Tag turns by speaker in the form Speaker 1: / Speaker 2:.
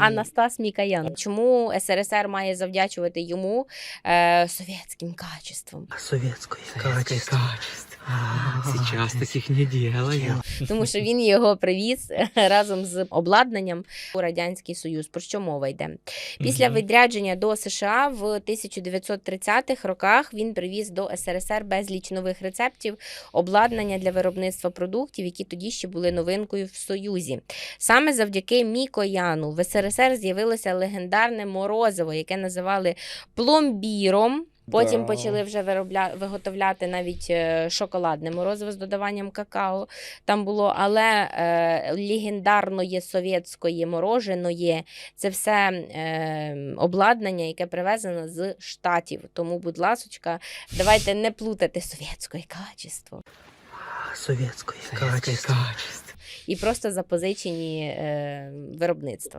Speaker 1: Анастас Мікаян. Чому СРСР має завдячувати йому е, совєтським качеством?
Speaker 2: А
Speaker 3: Советское
Speaker 2: качество.
Speaker 3: Сейчас таких не делают.
Speaker 1: Тому що він його привіз разом з обладнанням у радянський союз. Про що мова йде? Після відрядження до США в 1930-х роках він привіз до СРСР безліч нових рецептів, обладнання для виробництва продуктів, які тоді ще були новинкою в Союзі. Саме завдяки Мікояну в СРСР з'явилося легендарне морозиво, яке називали пломбіром. Потім
Speaker 3: Да.
Speaker 1: почали вже виробля... виготовляти навіть е, шоколадне морозиво з додаванням какао. Там було, але е, легендарної совєтської мороженої це все е, обладнання, яке привезено з штатів. Тому, будь ласочка, давайте не плутати совєтське качество
Speaker 2: качество.
Speaker 3: качество.
Speaker 1: і просто запозичені е, виробництва.